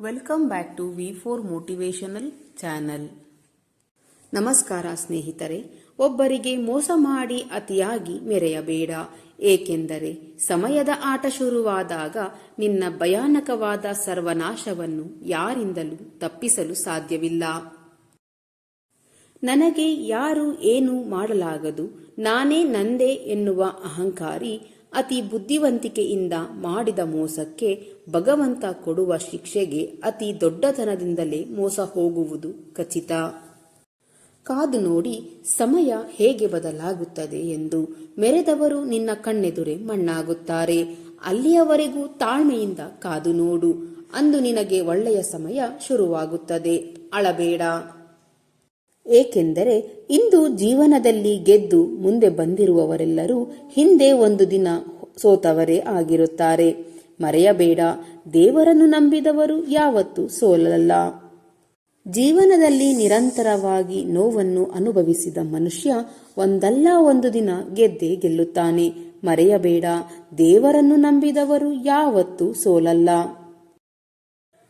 Welcome back to V four motivational channel ನಮಸ್ಕಾರ ಸ್ನೇಹಿತರೆ, ಒಬ್ಬರಿಗೆ ಮೋಸ ಮಾಡಿ ಅತಿಯಾಗಿ ಮೆರೆಯಬೇಡ. ಏಕೆಂದರೆ ಸಮಯದ ಆಟ ಶುರುವಾದಾಗ ನಿನ್ನ ಭಯಾನಕವಾದ ಸರ್ವನಾಶವನ್ನು ಯಾರಿಂದಲೂ ತಪ್ಪಿಸಲು ಸಾಧ್ಯವಿಲ್ಲ. ನನಗೆ ಯಾರು ಏನು ಮಾಡಲಾಗದು, ನಾನೇ ನಂದೆ ಎನ್ನುವ ಅಹಂಕಾರಿ ಅತಿ ಬುದ್ಧಿವಂತಿಕೆಯಿಂದ ಮಾಡಿದ ಮೋಸಕ್ಕೆ ಭಗವಂತ ಕೊಡುವ ಶಿಕ್ಷೆಗೆ ಅತಿ ದೊಡ್ಡತನದಿಂದಲೇ ಮೋಸ ಹೋಗುವುದು ಖಚಿತ. ಕಾದು ನೋಡಿ ಸಮಯ ಹೇಗೆ ಬದಲಾಗುತ್ತದೆ ಎಂದು ಮೆರೆದವರು ನಿನ್ನ ಕಣ್ಣೆದುರೆ ಮಣ್ಣಾಗುತ್ತಾರೆ. ಅಲ್ಲಿಯವರೆಗೂ ತಾಳ್ಮೆಯಿಂದ ಕಾದು ನೋಡು. ಅಂದು ನಿನಗೆ ಒಳ್ಳೆಯ ಸಮಯ ಶುರುವಾಗುತ್ತದೆ. ಅಳಬೇಡ. ಏಕೆಂದರೆ ಇಂದು ಜೀವನದಲ್ಲಿ ಗೆದ್ದು ಮುಂದೆ ಬಂದಿರುವವರೆಲ್ಲರೂ ಹಿಂದೆ ಒಂದು ದಿನ ಸೋತವರೇ ಆಗಿರುತ್ತಾರೆ. ಮರೆಯಬೇಡ, ದೇವರನ್ನು ನಂಬಿದವರು ಯಾವತ್ತೂ ಸೋಲಲ್ಲ. ಜೀವನದಲ್ಲಿ ನಿರಂತರವಾಗಿ ನೋವನ್ನು ಅನುಭವಿಸಿದ ಮನುಷ್ಯ ಒಂದಲ್ಲ ಒಂದು ದಿನ ಗೆದ್ದೇ ಗೆಲ್ಲುತ್ತಾನೆ. ಮರೆಯಬೇಡ, ದೇವರನ್ನು ನಂಬಿದವರು ಯಾವತ್ತೂ ಸೋಲಲ್ಲ.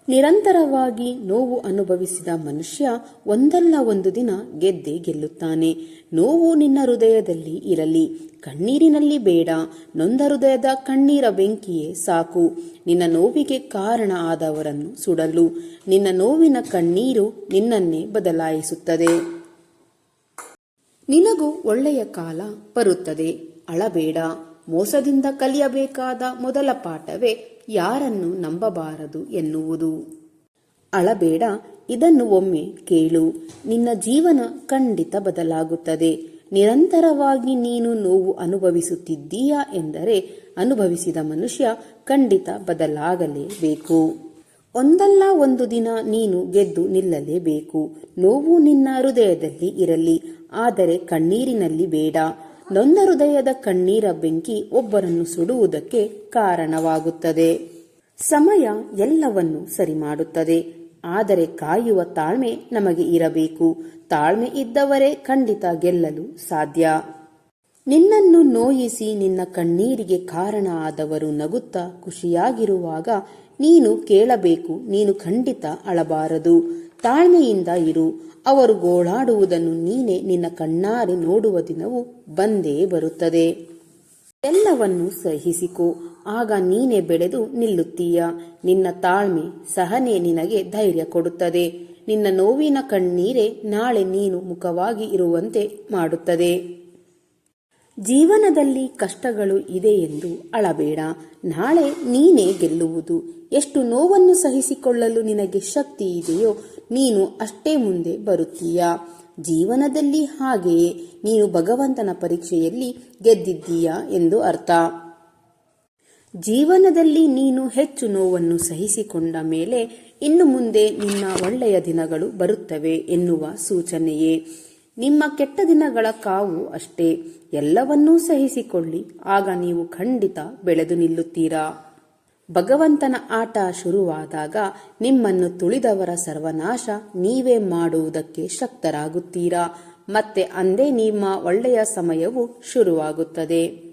ನಿರಂತರವಾಗಿ ನೋವು ಅನುಭವಿಸಿದ ಮನುಷ್ಯ ಒಂದಲ್ಲ ಒಂದು ದಿನ ಗೆದ್ದೆ ಗೆಲ್ಲುತ್ತಾನೆ. ನೋವು ನಿನ್ನ ಹೃದಯದಲ್ಲಿ ಇರಲಿ. ಕಣ್ಣೀರಿನಲ್ಲಿ ಬೇಡ. ನೊಂದ ಹೃದಯದ ಕಣ್ಣೀರ ಬೆಂಕಿಯೇ ಸಾಕು. ನಿನ್ನ ನೋವಿಗೆ ಕಾರಣ ಆದವರನ್ನು ಸುಡಲು. ನಿನ್ನ ನೋವಿನ ಕಣ್ಣೀರು ನಿನ್ನನ್ನೇ ಬದಲಾಯಿಸುತ್ತದೆ. ನಿನಗೂ ಒಳ್ಳೆಯ ಕಾಲ ಬರುತ್ತದೆ. ಅಳಬೇಡ. ಮೋಸದಿಂದ ಕಲಿಯಬೇಕಾದ ಮೊದಲ ಪಾಠವೇ ಯಾರನ್ನು ನಂಬಬಾರದು ಎನ್ನುವುದು. ಅಳಬೇಡ, ಇದನ್ನು ಒಮ್ಮೆ ಕೇಳು. ನಿನ್ನ ಜೀವನ ಖಂಡಿತ ಬದಲಾಗುತ್ತದೆ. ನಿರಂತರವಾಗಿ ನೀನು ನೋವು ಅನುಭವಿಸುತ್ತಿದ್ದೀಯಾ ಎಂದರೆ ಅನುಭವಿಸಿದ ಮನುಷ್ಯ ಖಂಡಿತ ಬದಲಾಗಲೇಬೇಕು. ಒಂದಲ್ಲ ಒಂದು ದಿನ ನೀನು ಗೆದ್ದು ನಿಲ್ಲಲೇಬೇಕು. ನೋವು ನಿನ್ನ ಹೃದಯದಲ್ಲಿ ಇರಲಿ, ಆದರೆ ಕಣ್ಣೀರಿನಲ್ಲಿ ಬೇಡ. ನೊಂದ ಹೃದಯದ ಕಣ್ಣೀರ ಬೆಂಕಿ ಒಬ್ಬರನ್ನು ಸುಡುವುದಕ್ಕೆ ಕಾರಣವಾಗುತ್ತದೆ. ಸಮಯ ಎಲ್ಲವನ್ನು ಸರಿ ಮಾಡುತ್ತದೆ ಆದರೆ ಕಾಯುವ ತಾಳ್ಮೆ ನಮಗೆ ಇರಬೇಕು. ತಾಳ್ಮೆ ಇದ್ದವರೇ ಖಂಡಿತ ಗೆಲ್ಲಲು ಸಾಧ್ಯ. ನಿನ್ನನ್ನು ನೋಯಿಸಿ ನಿನ್ನ ಕಣ್ಣೀರಿಗೆ ಕಾರಣ ಆದವರು ನಗುತ್ತಾ ಖುಷಿಯಾಗಿರುವಾಗ ನೀನು ಕೇಳಬೇಕು, ನೀನು ಖಂಡಿತ ಅಳಬಾರದು. ತಾಳ್ಮೆಯಿಂದ ಇರು. ಅವರು ಗೋಳಾಡುವುದನ್ನು ನೀನೇ ನಿನ್ನ ಕಣ್ಣಾರೆ ನೋಡುವ ದಿನವು ಬಂದೇ ಬರುತ್ತದೆ. ಎಲ್ಲವನ್ನೂ ಸಹಿಸಿಕೊ. ಆಗ ನೀನೆ ಬೆಳೆದು ನಿಲ್ಲುತ್ತೀಯ. ನಿನ್ನ ತಾಳ್ಮೆ ಸಹನೆ ನಿನಗೆ ಧೈರ್ಯ ಕೊಡುತ್ತದೆ. ನಿನ್ನ ನೋವಿನ ಕಣ್ಣೀರೇ ನಾಳೆ ನೀನು ಮುಖವಾಗಿ ಇರುವಂತೆ ಮಾಡುತ್ತದೆ. ಜೀವನದಲ್ಲಿ ಕಷ್ಟಗಳು ಇದೆ ಎಂದು ಅಳಬೇಡ. ನಾಳೆ ನೀನೇ ಗೆಲ್ಲುವುದು. ಎಷ್ಟು ನೋವನ್ನು ಸಹಿಸಿಕೊಳ್ಳಲು ನಿನಗೆ ಶಕ್ತಿ ಇದೆಯೋ ನೀನು ಅಷ್ಟೇ ಮುಂದೆ ಬರುತ್ತೀಯ. ಜೀವನದಲ್ಲಿ ಹಾಗೆಯೇ ನೀನು ಭಗವಂತನ ಪರೀಕ್ಷೆಯಲ್ಲಿ ಗೆದ್ದಿದ್ದೀಯಾ ಎಂದು ಅರ್ಥ. ಜೀವನದಲ್ಲಿ ನೀನು ಹೆಚ್ಚು ನೋವನ್ನು ಸಹಿಸಿಕೊಂಡ ಮೇಲೆ ಇನ್ನು ಮುಂದೆ ನಿನ್ನ ಒಳ್ಳೆಯ ದಿನಗಳು ಬರುತ್ತವೆ ಎನ್ನುವ ಸೂಚನೆಯೇ. ನಿಮ್ಮ ಕೆಟ್ಟ ದಿನಗಳ ಕಾವು ಅಷ್ಟೇ. ಎಲ್ಲವನ್ನೂ ಸಹಿಸಿಕೊಳ್ಳಿ, ಆಗ ನೀವು ಖಂಡಿತ ಬೆಳೆದು ನಿಲ್ಲುತ್ತೀರಾ? ಭಗವಂತನ ಆಟ ಶುರುವಾದಾಗ ನಿಮ್ಮನ್ನು ತುಳಿದವರ ಸರ್ವನಾಶ ನೀವೇ ಮಾಡುವುದಕ್ಕೆ ಶಕ್ತರಾಗುತ್ತೀರಾ? ಮತ್ತೆ ಅಂದೇ ನಿಮ್ಮ ಒಳ್ಳೆಯ ಸಮಯವು ಶುರುವಾಗುತ್ತದೆ.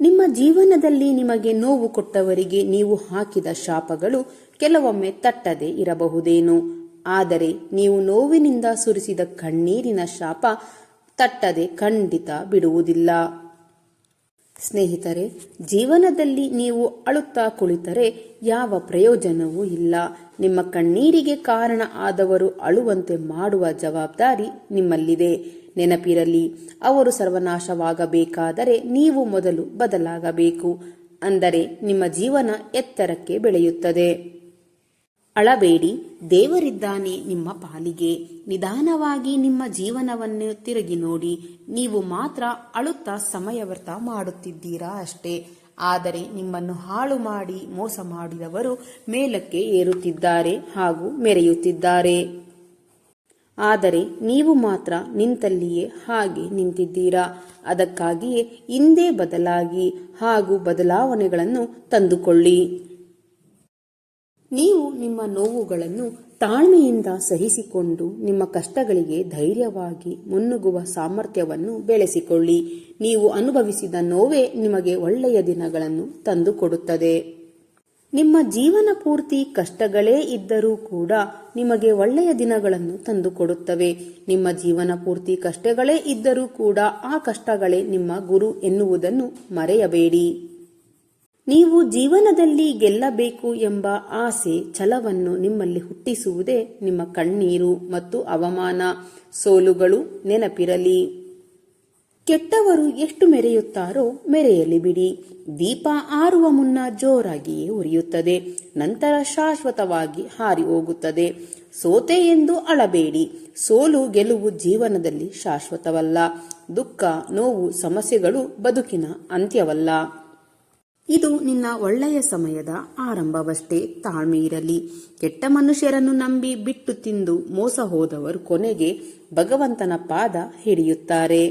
ನಿಮ್ಮ ಜೀವನದಲ್ಲಿ ನಿಮಗೆ ನೋವು ಕೊಟ್ಟವರಿಗೆ ನೀವು ಹಾಕಿದ ಶಾಪಗಳು ಕೆಲವೊಮ್ಮೆ ತಟ್ಟದೆ ಇರಬಹುದೇನು? ಆದರೆ ನೀವು ನೋವಿನಿಂದ ಸುರಿಸಿದ ಕಣ್ಣೀರಿನ ಶಾಪ ತಟ್ಟದೆ ಖಂಡಿತ ಬಿಡುವುದಿಲ್ಲ. ಸ್ನೇಹಿತರೆ, ಜೀವನದಲ್ಲಿ ನೀವು ಅಳುತ್ತಾ ಕುಳಿತರೆ ಯಾವ ಪ್ರಯೋಜನವೂ ಇಲ್ಲ. ನಿಮ್ಮ ಕಣ್ಣೀರಿಗೆ ಕಾರಣ ಆದವರು ಅಳುವಂತೆ ಮಾಡುವ ಜವಾಬ್ದಾರಿ ನಿಮ್ಮಲ್ಲಿದೆ. ನೆನಪಿರಲಿ, ಅವರು ಸರ್ವನಾಶವಾಗಬೇಕಾದರೆ ನೀವು ಮೊದಲು ಬದಲಾಗಬೇಕು. ಅಂದರೆ ನಿಮ್ಮ ಜೀವನ ಎತ್ತರಕ್ಕೆ ಬೆಳೆಯುತ್ತದೆ. ಅಳಬೇಡಿ, ದೇವರಿದ್ದಾನೆ ನಿಮ್ಮ ಪಾಲಿಗೆ. ನಿಧಾನವಾಗಿ ನಿಮ್ಮ ಜೀವನವನ್ನು ತಿರುಗಿ ನೋಡಿ, ನೀವು ಮಾತ್ರ ಅಳುತ್ತಾ ಸಮಯ ವ್ಯರ್ಥ ಮಾಡುತ್ತಿದ್ದೀರಾ ಅಷ್ಟೇ. ಆದರೆ ನಿಮ್ಮನ್ನು ಹಾಳು ಮಾಡಿ ಮೋಸ ಮಾಡಿದವರು ಮೇಲಕ್ಕೆ ಏರುತ್ತಿದ್ದಾರೆ ಹಾಗೂ ಮೆರೆಯುತ್ತಿದ್ದಾರೆ. ಆದರೆ ನೀವು ಮಾತ್ರ ನಿಂತಲ್ಲಿಯೇ ಹಾಗೆ ನಿಂತಿದ್ದೀರಾ. ಅದಕ್ಕಾಗಿಯೇ ಹಿಂದೆ ಬದಲಾಗಿ ಹಾಗೂ ಬದಲಾವಣೆಗಳನ್ನು ತಂದುಕೊಳ್ಳಿ. ನೀವು ನಿಮ್ಮ ನೋವುಗಳನ್ನು ತಾಳ್ಮೆಯಿಂದ ಸಹಿಸಿಕೊಂಡು ನಿಮ್ಮ ಕಷ್ಟಗಳಿಗೆ ಧೈರ್ಯವಾಗಿ ಮುನ್ನುಗ್ಗುವ ಸಾಮರ್ಥ್ಯವನ್ನು ಬೆಳೆಸಿಕೊಳ್ಳಿ. ನೀವು ಅನುಭವಿಸಿದ ನೋವೇ ನಿಮಗೆ ಒಳ್ಳೆಯ ದಿನಗಳನ್ನು ತಂದುಕೊಡುತ್ತದೆ. ನಿಮ್ಮ ಜೀವನ ಪೂರ್ತಿ ಕಷ್ಟಗಳೇ ಇದ್ದರೂ ಕೂಡ ನಿಮಗೆ ಒಳ್ಳೆಯ ದಿನಗಳನ್ನು ತಂದುಕೊಡುತ್ತವೆ. ನಿಮ್ಮ ಜೀವನ ಪೂರ್ತಿ ಕಷ್ಟಗಳೇ ಇದ್ದರೂ ಕೂಡ ಆ ಕಷ್ಟಗಳೇ ನಿಮ್ಮ ಗುರು ಎನ್ನುವುದನ್ನು ಮರೆಯಬೇಡಿ. ನೀವು ಜೀವನದಲ್ಲಿ ಗೆಲ್ಲಬೇಕು ಎಂಬ ಆಸೆ ಛಲವನ್ನು ನಿಮ್ಮಲ್ಲಿ ಹುಟ್ಟಿಸುವುದೇ ನಿಮ್ಮ ಕಣ್ಣೀರು ಮತ್ತು ಅವಮಾನ, ಸೋಲುಗಳು ನೆನಪಿರಲಿ. ಕೆಟ್ಟವರು ಎಷ್ಟು ಮೆರೆಯುತ್ತಾರೋ ಮೆರೆಯಲಿ ಬಿಡಿ. ದೀಪ ಆರುವ ಮುನ್ನ ಜೋರಾಗಿಯೇ ಉರಿಯುತ್ತದೆ, ನಂತರ ಶಾಶ್ವತವಾಗಿ ಹಾರಿ ಹೋಗುತ್ತದೆ. ಸೋತೆ ಎಂದು ಅಳಬೇಡಿ, ಸೋಲು ಗೆಲುವು ಜೀವನದಲ್ಲಿ ಶಾಶ್ವತವಲ್ಲ. ದುಃಖ, ನೋವು, ಸಮಸ್ಯೆಗಳು ಬದುಕಿನ ಅಂತ್ಯವಲ್ಲ. ಇದು ನಿನ್ನ ಒಳ್ಳೆಯ ಸಮಯದ ಆರಂಭವಷ್ಟೇ ತಾಳ್ಮೆ ಇರಲಿ ಕೆಟ್ಟ ಮನುಷ್ಯರನ್ನು ನಂಬಿ ಬಿಟ್ಟು ತಿಂದು ಮೋಸ ಹೋದವರು ಕೊನೆಗೆ ಭಗವಂತನ ಪಾದ ಹಿಡಿಯುತ್ತಾರೆ.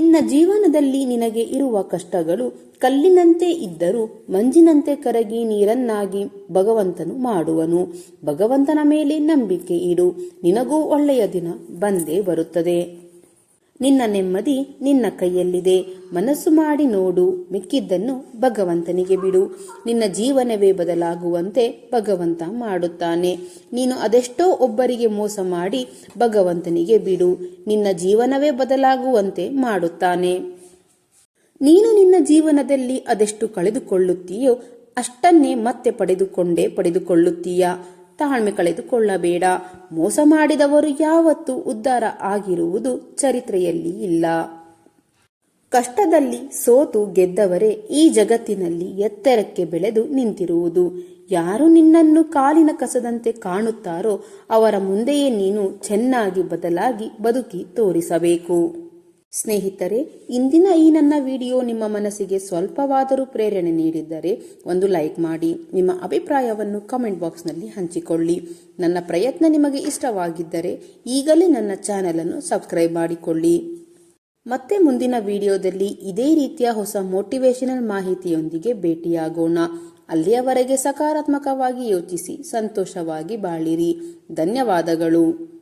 ನಿನ್ನ ಜೀವನದಲ್ಲಿ ನಿನಗೆ ಇರುವ ಕಷ್ಟಗಳು ಕಲ್ಲಿನಂತೆ ಇದ್ದರೂ ಮಂಜಿನಂತೆ ಕರಗಿ ನೀರನ್ನಾಗಿ ಭಗವಂತನು ಮಾಡುವನು. ಭಗವಂತನ ಮೇಲೆ ನಂಬಿಕೆ ಇಡು. ನಿನಗೂ ಒಳ್ಳೆಯ ದಿನ ಬಂದೇ ಬರುತ್ತದೆ. ನಿನ್ನ ನೆಮ್ಮದಿ ನಿನ್ನ ಕೈಯಲ್ಲಿದೆ. ಮನಸ್ಸು ಮಾಡಿ ನೋಡು, ಮಿಕ್ಕಿದ್ದನ್ನು ಭಗವಂತನಿಗೆ ಬಿಡು. ನಿನ್ನ ಜೀವನವೇ ಬದಲಾಗುವಂತೆ ಭಗವಂತ ಮಾಡುತ್ತಾನೆ. ನೀನು ಅದೆಷ್ಟೋ ಒಬ್ಬರಿಗೆ ಮೋಸ ಮಾಡಿ ಭಗವಂತನಿಗೆ ಬಿಡು. ನಿನ್ನ ಜೀವನವೇ ಬದಲಾಗುವಂತೆ ಮಾಡುತ್ತಾನೆ. ನೀನು ನಿನ್ನ ಜೀವನದಲ್ಲಿ ಅದೆಷ್ಟು ಕಳೆದುಕೊಳ್ಳುತ್ತೀಯೋ ಅಷ್ಟನ್ನೇ ಮತ್ತೆ ಪಡೆದುಕೊಂಡೇ ಪಡೆದುಕೊಳ್ಳುತ್ತೀಯ. ತಾಳ್ಮೆ ಕಳೆದುಕೊಳ್ಳಬೇಡ. ಮೋಸ ಮಾಡಿದವರು ಯಾವತ್ತೂ ಉದ್ಧಾರ ಆಗಿರುವುದು ಚರಿತ್ರೆಯಲ್ಲಿ ಇಲ್ಲ. ಕಷ್ಟದಲ್ಲಿ ಸೋತು ಗೆದ್ದವರೇ ಈ ಜಗತ್ತಿನಲ್ಲಿ ಎತ್ತರಕ್ಕೆ ಬೆಳೆದು ನಿಂತಿರುವುದು. ಯಾರು ನಿನ್ನನ್ನು ಕಾಲಿನ ಕಸದಂತೆ ಕಾಣುತ್ತಾರೋ ಅವರ ಮುಂದೆಯೇ ನೀನು ಚೆನ್ನಾಗಿ ಬದಲಾಗಿ ಬದುಕಿ ತೋರಿಸಬೇಕು. ಸ್ನೇಹಿತರೆ, ಇಂದಿನ ಈ ನನ್ನ ವಿಡಿಯೋ ನಿಮ್ಮ ಮನಸ್ಸಿಗೆ ಸ್ವಲ್ಪವಾದರೂ ಪ್ರೇರಣೆ ನೀಡಿದ್ದರೆ ಒಂದು ಲೈಕ್ ಮಾಡಿ, ನಿಮ್ಮ ಅಭಿಪ್ರಾಯವನ್ನು ಕಮೆಂಟ್ ಬಾಕ್ಸ್ನಲ್ಲಿ ಹಂಚಿಕೊಳ್ಳಿ. ನನ್ನ ಪ್ರಯತ್ನ ನಿಮಗೆ ಇಷ್ಟವಾಗಿದ್ದರೆ ಈಗಲೇ ನನ್ನ ಚಾನೆಲ್ ಅನ್ನು ಸಬ್ಸ್ಕ್ರೈಬ್ ಮಾಡಿಕೊಳ್ಳಿ. ಮತ್ತೆ ಮುಂದಿನ ವಿಡಿಯೋದಲ್ಲಿ ಇದೇ ರೀತಿಯ ಹೊಸ ಮೋಟಿವೇಶನಲ್ ಮಾಹಿತಿಯೊಂದಿಗೆ ಭೇಟಿಯಾಗೋಣ. ಅಲ್ಲಿಯವರೆಗೆ ಸಕಾರಾತ್ಮಕವಾಗಿ ಯೋಚಿಸಿ, ಸಂತೋಷವಾಗಿ ಬಾಳಿರಿ. ಧನ್ಯವಾದಗಳು.